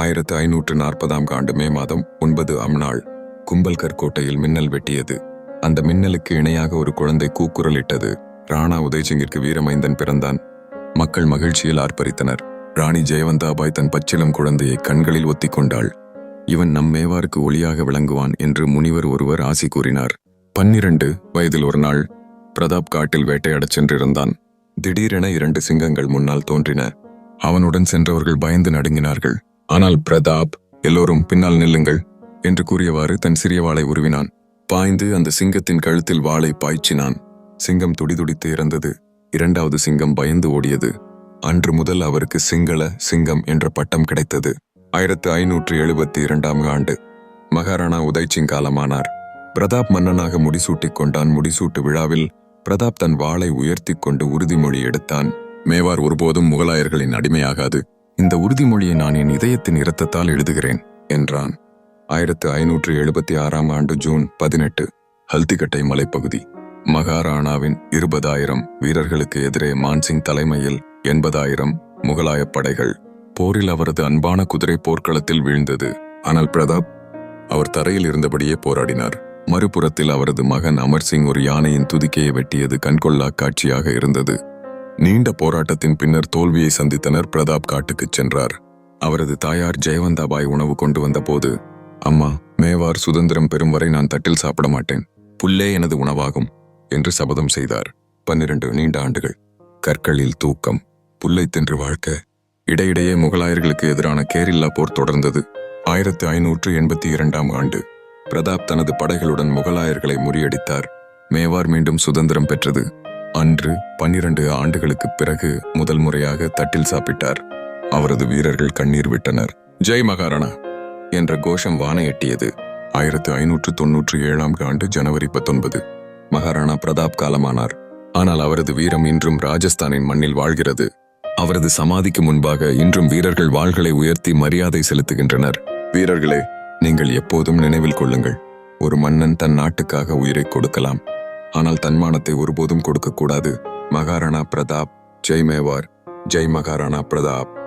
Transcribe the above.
ஆயிரத்து ஐநூற்று நாற்பதாம் ஆண்டு மே மாதம் ஒன்பது அம் நாள் கும்பல்கர் கோட்டையில் மின்னல் வெட்டியது. அந்த மின்னலுக்கு இணையாக ஒரு குழந்தை கூக்குரலிட்டது. ராணா உதயசிங்கிற்கு வீரமைந்தன் பிறந்தான். மக்கள் மகிழ்ச்சியில் ஆர்ப்பரித்தனர். ராணி ஜெயவந்தாபாய் தன் பச்சிளம் குழந்தையை கண்களில் ஒத்திக் கொண்டாள். இவன் நம் மேவாருக்கு ஒளியாக விளங்குவான் என்று முனிவர் ஒருவர் ஆசி கூறினார். பன்னிரண்டு வயதில் ஒரு நாள் பிரதாப் காட்டில் வேட்டையாடச் சென்றிருந்தான். திடீரென இரண்டு சிங்கங்கள் முன்னால் தோன்றின. அவனுடன் சென்றவர்கள் பயந்து நடுங்கினார்கள். ஆனால் பிரதாப் எல்லோரும் பின்னால் நில்லுங்கள் என்று கூறியவாறு தன் சிறிய வாளை உருவினான். பாய்ந்து அந்த சிங்கத்தின் கழுத்தில் வாளை பாய்ச்சினான். சிங்கம் துடிதுடித்து இறந்தது. இரண்டாவது சிங்கம் பயந்து ஓடியது. அன்று முதல் அவருக்கு சிங்கள சிங்கம் என்ற பட்டம் கிடைத்தது. ஆயிரத்து ஐநூற்று எழுபத்தி இரண்டாம் ஆண்டு. மகாராணா உதய்சிங் காலமானார். பிரதாப் மன்னனாக முடிசூட்டிக் கொண்டான். முடிசூட்டு விழாவில் பிரதாப் தன் வாளை உயர்த்தி கொண்டு உறுதிமொழி எடுத்தான். மேவார் ஒருபோதும் முகலாயர்களின் அடிமையாகாது. இந்த உறுதிமொழியை நான் என் இதயத்தின் இரத்தத்தால் எழுதுகிறேன் என்றான். ஆயிரத்து ஐநூற்று எழுபத்தி ஆறாம் ஆண்டு ஜூன் பதினெட்டு ஹல்திகட்டை மலைப்பகுதி. மகாராணாவின் இருபதாயிரம் வீரர்களுக்கு எதிரே மான்சிங் தலைமையில் எண்பதாயிரம் முகலாயப் படைகள். போரில் அவரது அன்பான குதிரை போர்க்களத்தில் வீழ்ந்தது. ஆனால் பிரதாப் அவர் தரையில் இருந்தபடியே போராடினார். மறுபுறத்தில் அவரது மகன் அமர் சிங் ஒரு யானையின் துதிக்கையை வெட்டியது கண்கொள்ளா காட்சியாக இருந்தது. நீண்ட போராட்டத்தின் பின்னர் தோல்வியை சந்தித்தனர் பிரதாப் காட்டுக்குச் சென்றார். அவரது தாயார் ஜெயவந்தாபாய் உணவு கொண்டு வந்தபோது அம்மா மேவார் சுதந்திரம் பெறும் வரை நான் தட்டில் சாப்பிட மாட்டேன். புல்லே எனது உணவாகும் என்று சபதம் செய்தார். பன்னிரண்டு நீண்ட ஆண்டுகள். கற்களில் தூக்கம். புல்லை தின்று வாழ்க்க. இடையிடையே முகலாயர்களுக்கு எதிரான கேரில்லா போர் தொடர்ந்தது. ஆயிரத்தி ஐநூற்று எண்பத்தி இரண்டாம் ஆண்டு. பிரதாப் தனது படைகளுடன் முகலாயர்களை முறியடித்தார். மேவார் மீண்டும் சுதந்திரம் பெற்றது. அன்று பன்னிரண்டு ஆண்டுகளுக்கு பிறகு முதல் முறையாக தட்டில் சாப்பிட்டார். அவரது வீரர்கள் கண்ணீர் விட்டனர். ஜெய் மகாராணா! என்ற கோஷம் வானை எட்டியது ஆயிரத்து ஐநூற்று தொன்னூற்று ஏழாம் ஆண்டு ஜனவரி பத்தொன்பது. மகாராணா பிரதாப் காலமானார். ஆனால் அவரது வீரம் இன்றும் ராஜஸ்தானின் மண்ணில் வாழ்கிறது. அவரது சமாதிக்கு முன்பாக இன்றும் வீரர்கள் வாள்களை உயர்த்தி மரியாதை செலுத்துகின்றனர். வீரர்களே நீங்கள் எப்போதும் நினைவில் கொள்ளுங்கள். ஒரு மன்னன் தன் நாட்டுக்காக உயிரை கொடுக்கலாம். ஆனால் தன்மானத்தை ஒருபோதும் கொடுக்கக்கூடாது. மகாராணா பிரதாப் ஜெய் மேவார் ஜெய் மகாராணா பிரதாப்.